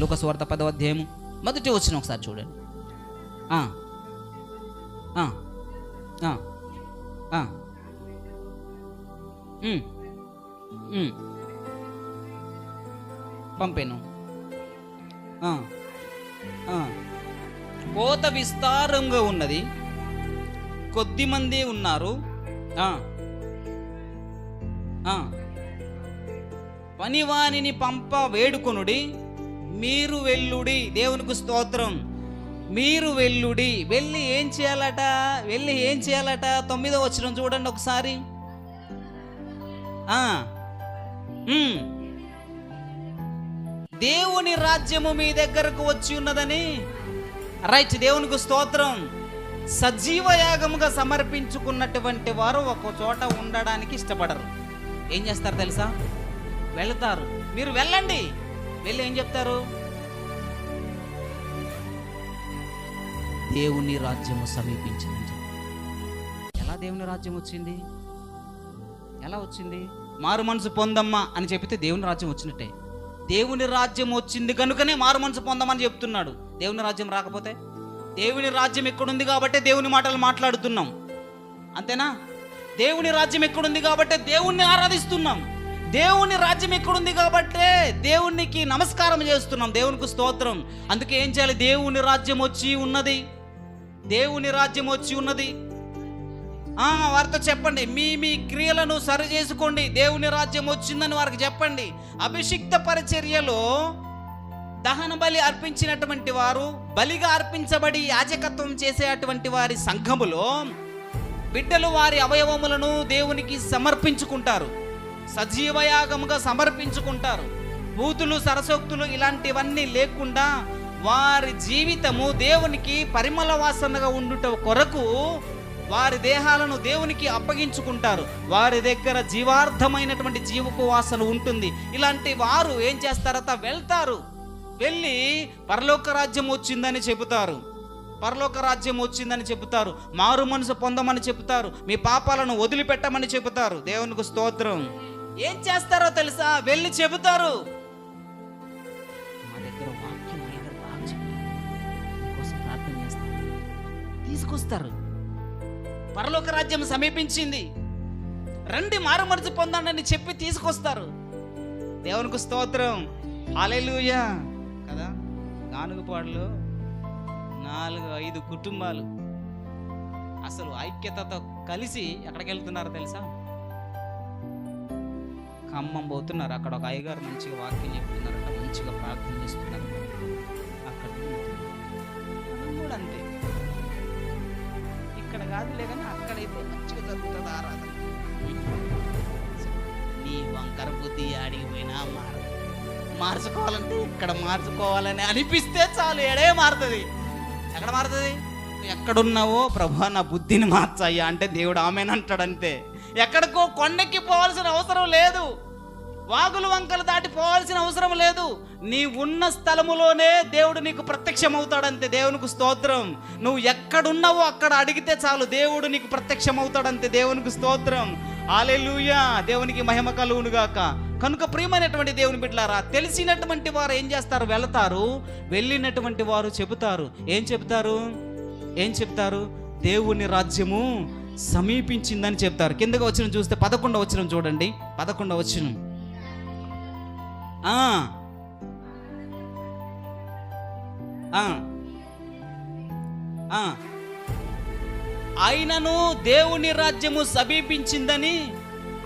లోకస్వార్థ పదవ అధ్యాయము. మొదటి వచ్చిన ఒకసారి చూడండి. పంపేను. పంపాను కోత విస్తారంగా ఉన్నది. కొద్ది మంది ఉన్నారు. పనివానిని పంప వేడుకొనుడి. మీరు వెల్లుడి దేవునికి స్తోత్రం. మీరు వెల్లుడి వెళ్ళి ఏం చేయాలట? వెళ్ళి ఏం చేయాలట? తొమ్మిదో వచ్చిన చూడండి ఒకసారి. దేవుని రాజ్యము మీ దగ్గరకు వచ్చి ఉన్నదని. రైట్ దేవునికి స్తోత్రం. సజీవయాగముగా సమర్పించుకున్నటువంటి వారు ఒక చోట ఉండడానికి ఇష్టపడరు. ఏం చేస్తారు తెలుసా? వెళతారు. మీరు వెళ్ళండి. వెళ్ళి ఏం చెప్తారు? దేవుని రాజ్యము సమీపించింది ఎలా దేవుని రాజ్యం వచ్చింది? ఎలా వచ్చింది? మారు మనసు పొందమ్మా అని చెప్తే దేవుని రాజ్యం వచ్చినట్టే. దేవుని రాజ్యం వచ్చింది కనుకనే మారు మనసు పొందమని చెప్తున్నాడు. దేవుని రాజ్యం రాకపోతే? దేవుని రాజ్యం ఎక్కడుంది కాబట్టి దేవుని మాటలు మాట్లాడుతున్నాం. అంతేనా? దేవుని రాజ్యం ఎక్కడుంది కాబట్టి దేవుణ్ణి ఆరాధిస్తున్నాం. దేవుని రాజ్యం ఎక్కడుంది కాబట్టే దేవునికి నమస్కారం చేస్తున్నాం దేవునికి స్తోత్రం. అందుకే ఏం చేయాలి? దేవుని రాజ్యం వచ్చి ఉన్నది. దేవుని రాజ్యం వచ్చి ఉన్నది. వారితో చెప్పండి. మీ మీ క్రియలను సరి చేసుకోండి. దేవుని రాజ్యం వచ్చిందని వారికి చెప్పండి. అభిషిక్త పరిచర్యలో దహన బలి అర్పించినటువంటి వారు బలిగా అర్పించబడి యాజకత్వం చేసేటువంటి వారి సంఘములో బిడ్డలు వారి అవయవములను దేవునికి సమర్పించుకుంటారు. సజీవయాగముగా సమర్పించుకుంటారు. బూతులు సరసోక్తులు ఇలాంటివన్నీ లేకుండా వారి జీవితము దేవునికి పరిమళ వాసనగా ఉండుట కొరకు వారి దేహాలను దేవునికి అప్పగించుకుంటారు. వారి దగ్గర జీవార్థమైనటువంటి జీవకు వాసన ఉంటుంది. ఇలాంటి వారు ఏం చేస్తారట వెళ్తారు. వెళ్ళి పరలోక రాజ్యం వచ్చిందని చెబుతారు. పరలోక రాజ్యం వచ్చిందని చెబుతారు. మారు మనసు పొందమని చెబుతారు. మీ పాపాలను వదిలిపెట్టమని చెబుతారు. దేవునికి స్తోత్రం. ఏం చేస్తారో తెలుసా? వెళ్ళి చెబుతారు. మా దగ్గర వాక్యం బాగా ప్రార్థన తీసుకొస్తారు. పరలోక రాజ్యం సమీపించింది. రండి మారు మనసు పొందండి అని చెప్పి తీసుకొస్తారు. దేవునికి స్తోత్రం. హాలెలూయా కదా? గానుగపాడులో నాలుగు ఐదు కుటుంబాలు. అసలు ఐక్యతతో కలిసి ఎక్కడికి వెళ్తున్నారో తెలుసా? ఖమ్మం పోతున్నారు. అక్కడ ఒక అయ్యగారు మంచిగా వాక్యం చెప్తున్నారట మంచిగా ప్రార్థన చేస్తున్నారు. అక్కడ మనం కూడా అంతే. ఇక్కడ కాదు లేదని అక్కడైతే మంచిగా జరుగుతుంది ఆరాధన. నీ వంకర బుద్ధి ఆడిగిపోయినా మార మార్చుకోవాలంటే ఇక్కడ మార్చుకోవాలని అనిపిస్తే చాలు ఎడే మారుతుంది. ఎక్కడ మారుతుంది? నువ్వు ఎక్కడున్నావో ప్రభా నా బుద్ధిని మార్చయ్యా అంటే దేవుడు ఆమెనంటాడంతే. ఎక్కడికో కొండెక్కి పోవాల్సిన అవసరం లేదు. వాగులు వంకలు దాటి పోవాల్సిన అవసరం లేదు. నీ ఉన్న స్థలములోనే దేవుడు నీకు ప్రత్యక్షమవుతాడంతే. దేవునికి స్తోత్రం. నువ్వు ఎక్కడున్నావో అక్కడ అడిగితే చాలు. దేవుడు నీకు ప్రత్యక్షమవుతాడంతే. దేవునికి స్తోత్రం. ఆలెలుయా దేవునికి మహిమ కలుగునుగాక కనుక ప్రియమైనటువంటి దేవుని బిడ్డలారా తెలిసినటువంటి వారు ఏం చేస్తారు? వెళతారు. వెళ్ళినటువంటి వారు చెబుతారు. ఏం చెబుతారు? ఏం చెప్తారు దేవుని రాజ్యము సమీపించిందని చెప్తారు. కిందగా వచ్చిన చూస్తే పదకొండవ వచ్చిన చూడండి. పదకొండవ వచ్చిన ఆయనను దేవుని రాజ్యము సమీపించిందని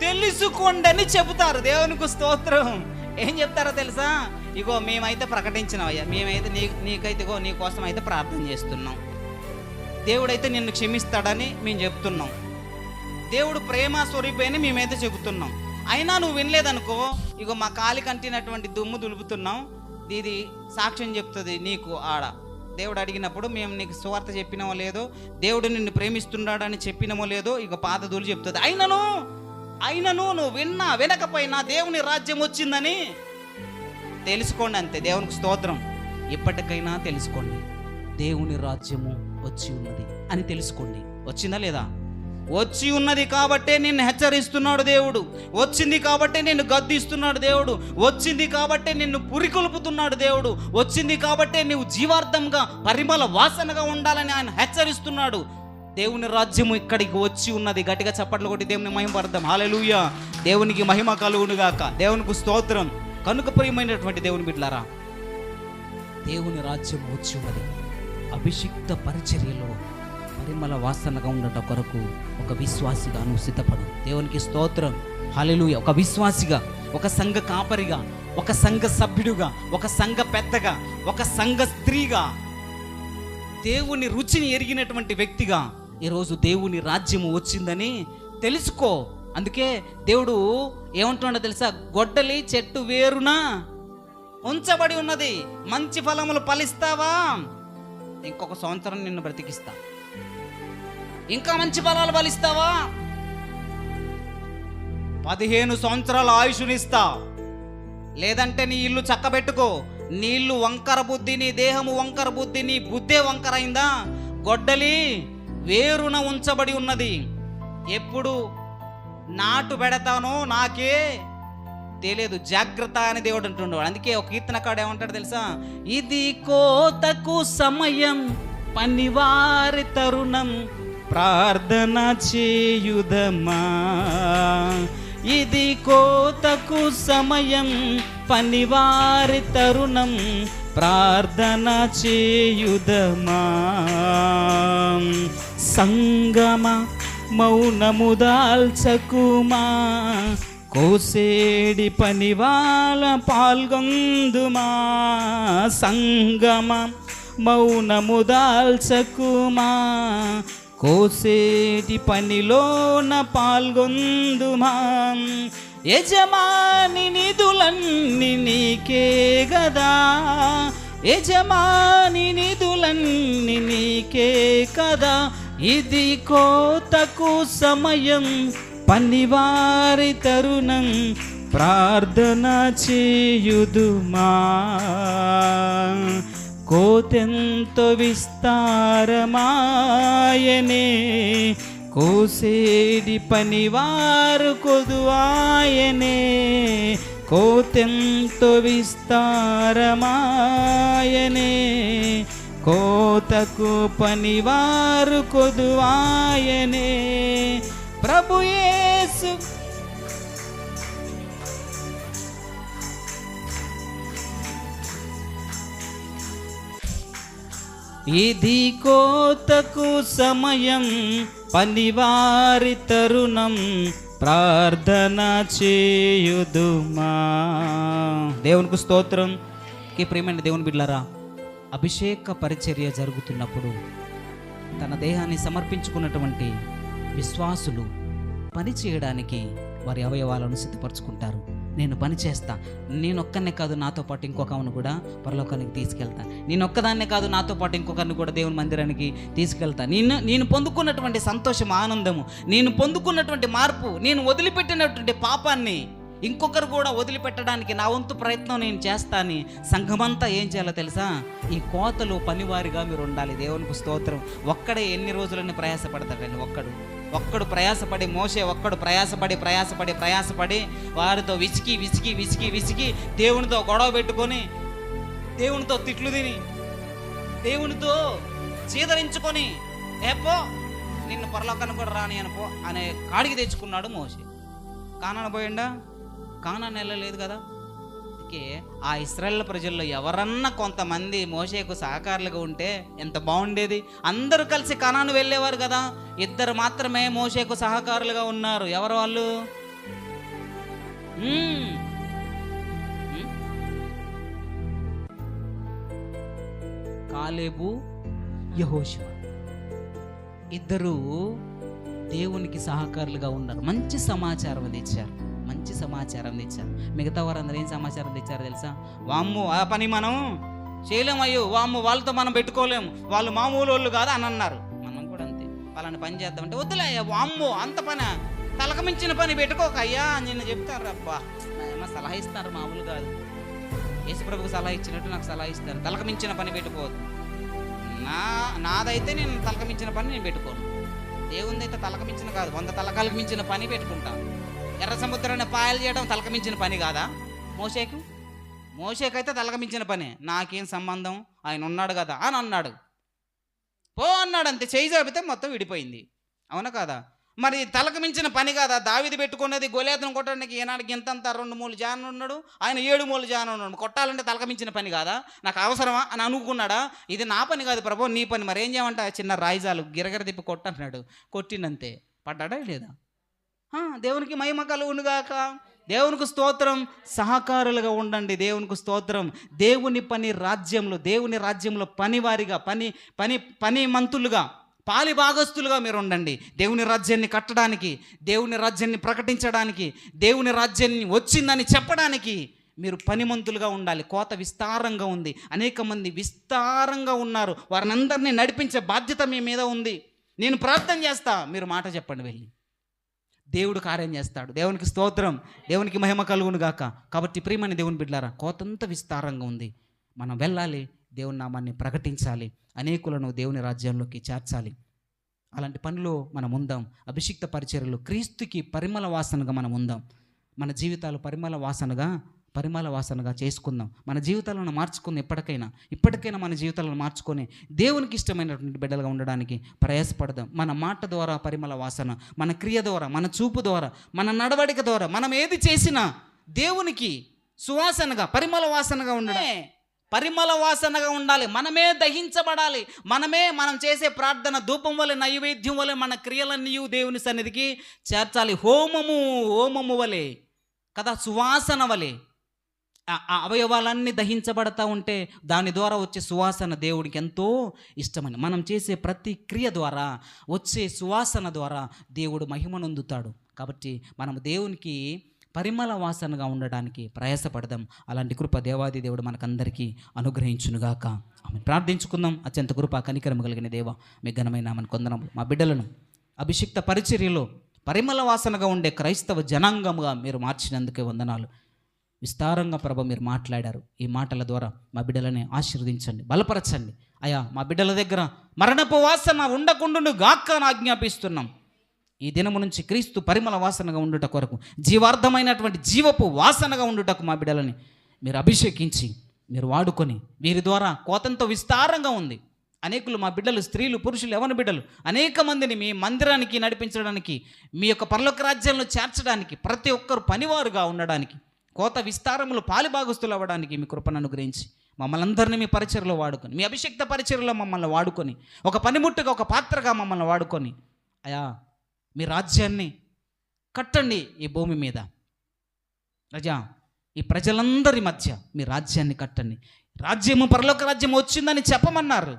తెలుసుకోండని చెబుతారు. దేవునికి స్తోత్రం. ఏం చెప్తారో తెలుసా? ఇగో మేమైతే ప్రకటించినవయ్యా. మేమైతే నీ నీకైతే ఇగో నీ కోసం అయితే ప్రార్థన చేస్తున్నాం. దేవుడైతే నిన్ను క్షమిస్తాడని మేము చెప్తున్నాం. దేవుడు ప్రేమ స్వరూపేని మేమైతే చెబుతున్నాం. అయినా నువ్వు వినలేదనుకో ఇగో మా కాలి కంటినటువంటి దుమ్ము దులుపుతున్నాం. ఇది సాక్ష్యం చెప్తుంది నీకు ఆడ. దేవుడు అడిగినప్పుడు మేము నీకు సువార్త చెప్పినామో లేదో దేవుడు నిన్ను ప్రేమిస్తున్నాడని చెప్పినమో లేదో ఇక పాతదులు చెప్తుంది. అయినను అయినను నువ్వు విన్నా వినకపోయినా దేవుని రాజ్యం వచ్చిందని తెలుసుకోండి అంతే. దేవునికి స్తోత్రం. ఇప్పటికైనా తెలుసుకోండి. దేవుని రాజ్యము వచ్చి ఉన్నది అని తెలుసుకోండి. వచ్చిందా లేదా? వచ్చి ఉన్నది కాబట్టే నిన్ను హెచ్చరిస్తున్నాడు దేవుడు. వచ్చింది కాబట్టే నిన్ను గద్దిస్తున్నాడు దేవుడు. వచ్చింది కాబట్టే నిన్ను పురికొల్పుతున్నాడు దేవుడు. వచ్చింది కాబట్టే నువ్వు జీవార్థంగా పరిమళ వాసనగా ఉండాలని ఆయన హెచ్చరిస్తున్నాడు. దేవుని రాజ్యము ఇక్కడికి వచ్చి ఉన్నది. గట్టిగా చప్పట్లు కొట్టి దేవుని మహిమపడదాం. హాలెలూయా దేవునికి మహిమ కలుగునుగాక దేవునికి స్తోత్రం. కనుక ప్రియమైనటువంటి దేవుని బిడ్లారా దేవుని రాజ్యం వచ్చి ఉన్నది. అభిషిక్త పరిచర్యలో పరిమళ వాసనగా ఉండట కొరకు ఒక విశ్వాసిగా నువ్వు సిద్ధపడు. దేవునికి స్తోత్రం. హల్లెలూయా. ఒక విశ్వాసిగా ఒక సంఘ కాపరిగా ఒక సంఘ సభ్యుడుగా ఒక సంఘ పెద్దగా ఒక సంఘ స్త్రీగా దేవుని రుచిని ఎరిగినటువంటి వ్యక్తిగా ఈరోజు దేవుని రాజ్యము వచ్చిందని తెలుసుకో. అందుకే దేవుడు ఏమంటున్నాడో తెలుసా? గొడ్డలి చెట్టు వేరున? ఉంచబడి ఉన్నది. మంచి ఫలములు ఫలిస్తావా? ఇంకొక సంవత్సరం నిన్ను బ్రతికిస్తా. ఇంకా మంచి ఫలాలు బలిస్తావా? పదిహేను సంవత్సరాల ఆయుషునిస్తా. లేదంటే నీ ఇల్లు చక్కబెట్టుకో. నీ ఇల్లు వంకర బుద్ధి నీ దేహము వంకర బుద్ధి నీ బుద్ధే వంకరైందా? గొడ్డలి వేరున ఉంచబడి ఉన్నది. ఎప్పుడు నాటు పెడతానో నాకే తెలియదు. జాగ్రత్త అని దేవుడు అంటుండేవాడు. అందుకే ఒక కీర్తనకాడు ఏమంటాడు తెలుసా? ఇది కోతకు సమయం పనివారి తరుణం ప్రార్థన చేయుదమా? ఇది కోతకు సమయం పనివారి తరుణం ప్రార్థన చేయుదమా? సంగమ మౌనము దాల్చకుమా? కోసేడి పనివాల పాల్గొందుమా సంగమ మౌనము దాల్చకుమా? కోసేటి పనిలోన పాల్గొందుమా? యజమాని నిధులన్నీ నీకే గదా? యజమాని నిధులన్నీ నీకే కదా? ఇది కోతకు సమయం పనివారి తరుణం ప్రార్థన చేయుదుమా. కోతెంతో విస్తారమాయనే కోసేడి పనివారు కొదువాయనే కోతెంతో విస్తారమాయనే కోతకు పనివారు కొదువాయనే. ప్రభు యేసు ఇది కోతకు సమయం పనివారి తరుణం ప్రార్థన చేయుదుమా. దేవునికి స్తోత్రం. కి ప్రేమైన దేవుని బిడ్లరా అభిషేక పరిచర్య జరుగుతున్నప్పుడు తన దేహాన్ని సమర్పించుకున్నటువంటి విశ్వాసులు పని చేయడానికి వారి అవయవాలను సిద్ధపరచుకుంటారు. నేను పని చేస్తా. నేనొక్కనే కాదు నాతో పాటు ఇంకొకను కూడా పరలోకానికి తీసుకెళ్తా. నేను ఒక్కదాన్నే కాదు నాతో పాటు ఇంకొకరిని కూడా దేవుని మందిరానికి తీసుకెళ్తా. నేను నేను పొందుకున్నటువంటి సంతోషం ఆనందము నేను పొందుకున్నటువంటి మార్పు నేను వదిలిపెట్టినటువంటి పాపాన్ని ఇంకొకరు కూడా వదిలిపెట్టడానికి నా వంతు ప్రయత్నం నేను చేస్తాను సంఘమంతా ఏం చేయాలో తెలుసా? ఈ కోతలు పనివారిగా మీరు ఉండాలి. దేవునికి స్తోత్రం. ఒక్కడే ఎన్ని రోజులని ప్రయాసపడతాడండి ఒక్కడు. ఒక్కడు ప్రయాసపడి మోసే ఒక్కడు ప్రయాసపడి ప్రయాసపడి ప్రయాసపడి వారితో విసికి విసికి విసికి విసికి దేవునితో గొడవ పెట్టుకొని దేవునితో తిట్లు తిని దేవునితో చీదరించుకొని ఏపో నిన్ను పొరలోకాన్ని కూడా రాని అనుకో అనే కాడికి తెచ్చుకున్నాడు మోసే కానాన పోయిండా? కానాన వెళ్ళలేదు కదా? అందుకే ఆ ఇస్రాయల్ ప్రజల్లో ఎవరన్నా కొంతమంది మోసేకు సహకారులుగా ఉంటే ఎంత బాగుండేది? అందరూ కలిసి కణాను వెళ్ళేవారు కదా. ఇద్దరు మాత్రమే మోసేకు సహకారులుగా ఉన్నారు. ఎవరు వాళ్ళు? కాలేబు యహోషువ. ఇద్దరు దేవునికి సహకారులుగా ఉన్నారు. మంచి సమాచారం తెచ్చారు మంచి సమాచారం తెచ్చారు. మిగతా వారందరూ ఏం సమాచారం తెచ్చారు తెలుసా? వామ్ము ఆ పని మనం చేయలేం అయ్యో వామ్ము వాళ్ళతో మనం పెట్టుకోలేము. వాళ్ళు మామూలు వాళ్ళు కాదు అని అన్నారు. మనం కూడా అంతే. వాళ్ళని పని చేద్దామంటే వద్దులే అయ్యా వామ్మో అంత పని. తలక మించిన పని పెట్టుకోక అయ్యా అని నిన్ను చెప్తారు అబ్బా. ఏమో సలహా ఇస్తారు మామూలు కాదు. యేసుప్రభుకు సలహా ఇచ్చినట్టు నాకు సలహా ఇస్తారు. తలక మించిన పని పెట్టుకోవద్దు. నా నాదైతే నేను తలక మించిన పని నేను పెట్టుకోను. దేవుందైతే అయితే మించిన కాదు. వంద తలకాలకు మించిన పని పెట్టుకుంటాను. ఎర్ర సముద్రాన్ని పాయలు చేయడం తలకమించిన పని కాదా? మోసేకు మోసేకైతే అయితే మించిన పని. నాకేం సంబంధం? ఆయన ఉన్నాడు కదా అని అన్నాడు. పో అన్నాడు అంతే. చేయి జాబితే మొత్తం విడిపోయింది. అవునా కాదా? మరి తలకు మించిన పని కాదా? దావిది పెట్టుకున్నది గొలేతను కొట్టడానికి ఈనాడికి ఇంతంత రెండు మూలు జాన్ ఉన్నాడు. ఆయన ఏడు మూలు జాన్ ఉన్నాడు. కొట్టాలంటే తలకు మించిన పని కాదా? నాకు అవసరమా? అని అనుకున్నాడా? ఇది నా పని కాదు ప్రభు నీ పని. మరి ఏం చేయమంట చిన్న రాయిజాలు గిరగిర తిప్పి కొట్టన్నాడు కొట్టినంతే పడ్డాడా లేదా? దేవునికి మహిమ కలుగునుగాక. దేవునికి స్తోత్రం. సహకారులుగా ఉండండి. దేవునికి స్తోత్రం. దేవుని పని రాజ్యంలో దేవుని రాజ్యంలో పనివారిగా పని పని పని మంతులుగా పాలి భాగస్తులుగా మీరు ఉండండి. దేవుని రాజ్యాన్ని కట్టడానికి దేవుని రాజ్యాన్ని ప్రకటించడానికి దేవుని రాజ్యాన్ని వచ్చిందని చెప్పడానికి మీరు పనిమంతులుగా ఉండాలి. కోత విస్తారంగా ఉంది. అనేక మంది విస్తారంగా ఉన్నారు. వారిని అందరినీ నడిపించే బాధ్యత మీ మీద ఉంది. నేను ప్రార్థన చేస్తా. మీరు మాట చెప్పండి వెళ్ళి. దేవుడు కార్యం చేస్తాడు. దేవునికి స్తోత్రం. దేవునికి మహిమ కలుగును గాక. కాబట్టి ప్రియమని దేవుని బిడ్డారా కోతంత విస్తారంగా ఉంది. మనం వెళ్ళాలి దేవుని నామాన్ని ప్రకటించాలి అనేకులను దేవుని రాజ్యంలోకి చేర్చాలి. అలాంటి పనిలో మనం ఉందాం. అభిషిక్త పరిచర్యలు క్రీస్తుకి పరిమళ వాసనగా మనం ఉందాం. మన జీవితాలు పరిమళ వాసనగా పరిమళ వాసనగా చేసుకుందాం. మన జీవితాలను మార్చుకుందాం ఎప్పటికైనా. ఇప్పటికైనా మన జీవితాలను మార్చుకొని దేవునికి ఇష్టమైనటువంటి బిడ్డలుగా ఉండడానికి ప్రయాసపడదాం. మన మాట ద్వారా పరిమళ వాసన మన క్రియ ద్వారా మన చూపు ద్వారా మన నడవడిక ద్వారా మనం ఏది చేసినా దేవునికి సువాసనగా పరిమళ వాసనగా ఉండడం పరిమళ వాసనగా ఉండాలి. మనమే దహించబడాలి. మనమే మనం చేసే ప్రార్థన ధూపం వలె నైవేద్యం వలె మన క్రియలన్నీ దేవుని సన్నిధికి చేర్చాలి. హోమము హోమము వలె కదా సువాసన వలె. ఆ అవయవాలన్నీ దహించబడతా ఉంటే దాని ద్వారా వచ్చే సువాసన దేవుడికి ఎంతో ఇష్టమని. మనం చేసే ప్రతి క్రియ ద్వారా వచ్చే సువాసన ద్వారా దేవుడు మహిమనొందుతాడు కాబట్టి మనం దేవునికి పరిమళ వాసనగా ఉండడానికి ప్రయాసపడదాం. అలాంటి కృప దేవాది దేవుడు మనకందరికీ అనుగ్రహించునుగాక. ఆమె ప్రార్థించుకుందాం. అత్యంత కృప కనికరము కలిగిన దేవ మీ ఘనమైన ఆమెను కొందనము మా బిడ్డలను అభిషిక్త పరిచర్యలో పరిమళ వాసనగా ఉండే క్రైస్తవ జనాంగముగా మీరు మార్చినందుకే వందనాలు. విస్తారంగా ప్రభ మీరు మాట్లాడారు ఈ మాటల ద్వారా మా బిడ్డలని ఆశీర్వదించండి బలపరచండి. అయా మా బిడ్డల దగ్గర మరణపు వాసన ఉండకుండును గాక్క అని ఆజ్ఞాపిస్తున్నాం. ఈ దినము నుంచి క్రీస్తు పరిమళ వాసనగా ఉండుట కొరకు జీవార్థమైనటువంటి జీవపు వాసనగా ఉండుటకు మా బిడ్డలని మీరు అభిషేకించి మీరు వాడుకొని వీరి ద్వారా కోతంతో విస్తారంగా ఉంది. అనేకులు మా బిడ్డలు స్త్రీలు పురుషులు ఎవరి బిడ్డలు అనేక మందిని మీ మందిరానికి నడిపించడానికి మీ యొక్క పర్లోక రాజ్యంలో చేర్చడానికి ప్రతి ఒక్కరు పనివారుగా ఉండడానికి కోత విస్తారములు పాలిభాగస్తులు అవ్వడానికి మీ కృపను అనుగ్రహించి మమ్మల్ని అందరినీ మీ పరిచయలో వాడుకొని మీ అభిషక్త పరిచయలో మమ్మల్ని వాడుకొని ఒక పనిముట్టుగా ఒక పాత్రగా మమ్మల్ని వాడుకొని అయా మీ రాజ్యాన్ని కట్టండి ఈ భూమి మీద. రజా ఈ ప్రజలందరి మధ్య మీ రాజ్యాన్ని కట్టండి. రాజ్యము పరలోక రాజ్యం వచ్చిందని చెప్పమన్నారు.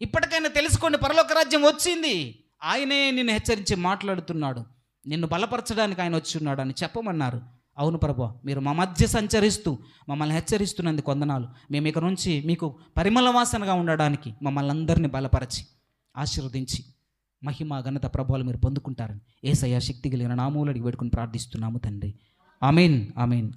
ఇప్పటికైనా తెలుసుకోండి పరలోక రాజ్యం వచ్చింది. ఆయనే నిన్ను హెచ్చరించి మాట్లాడుతున్నాడు. నిన్ను బలపరచడానికి ఆయన వచ్చి ఉన్నాడు అని చెప్పమన్నారు. అవును ప్రభు మీరు మా మధ్య సంచరిస్తూ మమ్మల్ని హెచ్చరిస్తున్నందుకు వందనాలు. మేము ఇక నుంచి మీకు పరిమళ వాసనగా ఉండడానికి మమ్మల్ని అందరినీ బలపరచి ఆశీర్వదించి మహిమ ఘనత ప్రభావాలు మీరు పొందుకుంటారని ఏసయ్య శక్తి కలిగిన నామూలడికి పెట్టుకుని ప్రార్థిస్తున్నాము తండ్రి. అమీన్ అమీన్ అమీన్